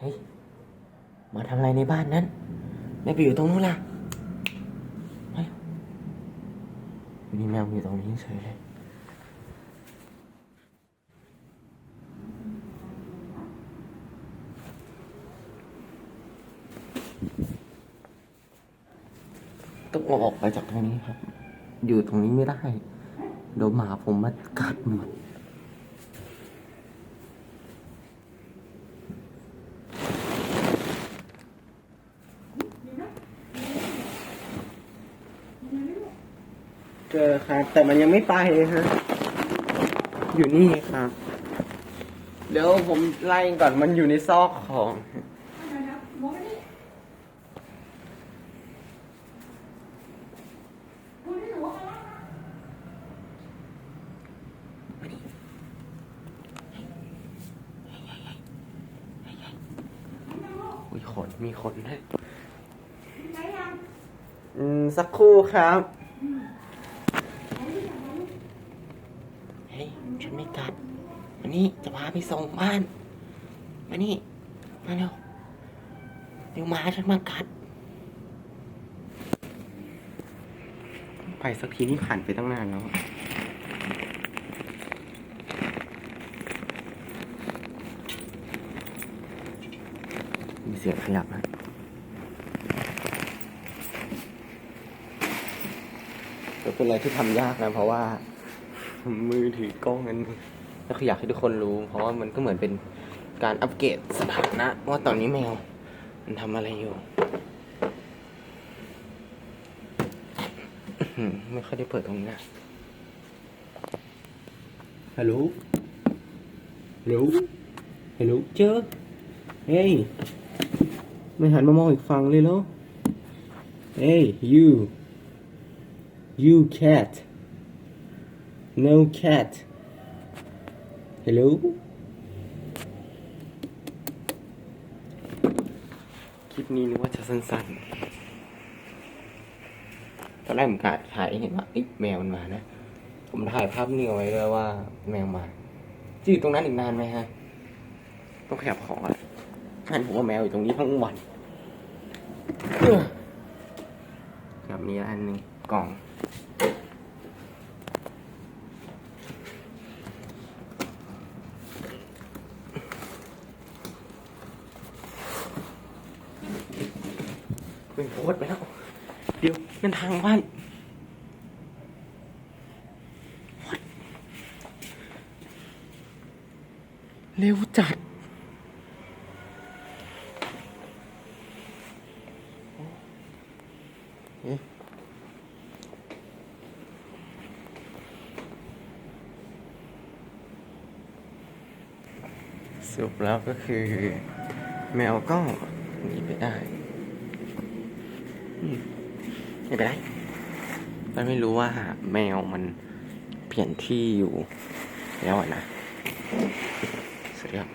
เฮ้ย มาทำอะไรในบ้านนั้น ไม่ไปอยู่ตรงนู้นล่ะเฮ้ยมีแมวอยู่ตรงนี้เฉยเลยต้องอออกไปจากตรงนี้ครับ อยู่ตรงนี้ไม่ได้เดี๋ยวหมาผมมากัดหมด เจอครับ แต่มันยังไม่ไปเลยฮะ อยู่นี่ครับ เดี๋ยวผมไล่ก่อนมันอยู่ในซอกของ อุ้ยขน มีขนด้วย อืม สักครู่ครับ เฮ้ ยฉันไม่กัดมานี่จะพาไปส่งบ้าน มานี่ มาเร็วเดี๋ยวหมาฉันมากัด ไปสักทีนี่ผ่านไปตั้งนานแล้วมีเสียงขยับนะก็เป็นอะไรที่ทำยากนะ เพราะว่า มือถือกล้องนั้นแล้วคืออยากให้ทุกคนรู้ เพราะว่ามันก็เหมือนเป็นการอัปเกรดสถานะ ว่าตอนนี้แมว มันทำอะไรอยู่อื้อหือไม่ค่อยได้เปิดตรงนี้นะฮัลโหลฮัลโหลฮัลโหลเจอเฮ้ยไม่หันมามองอีกฝั่งเลยเหรอ Hey you you cat no cat hello คลิปนี้นึกว่าจะสั้นๆ ตอนแรกผมกะถ่ายเห็นว่าเอ๊ะแมวมันมานะ ผมถ่ายภาพนิ่งเอาไว้ด้วยว่าแมวมาจะอยู่ตรงนั้นอีกนานไหมฮะ ต้องขยับของอะไรงั้นผมว่าแมวอยู่ตรงนี้ทั้งวันกับมีอันหนึ่งกล่อง เป็นโพสต์ไปแล้ว เดี๋ยวนั่นทางบ้านเร็วจัด สรุปแล้วก็คือ แมวก็หนีไปได้ ไม่เป็นไรแต่ไม่รู้ว่าแมวมันเปลี่ยนที่อยู่แล้วนะ เสร็จแล้ว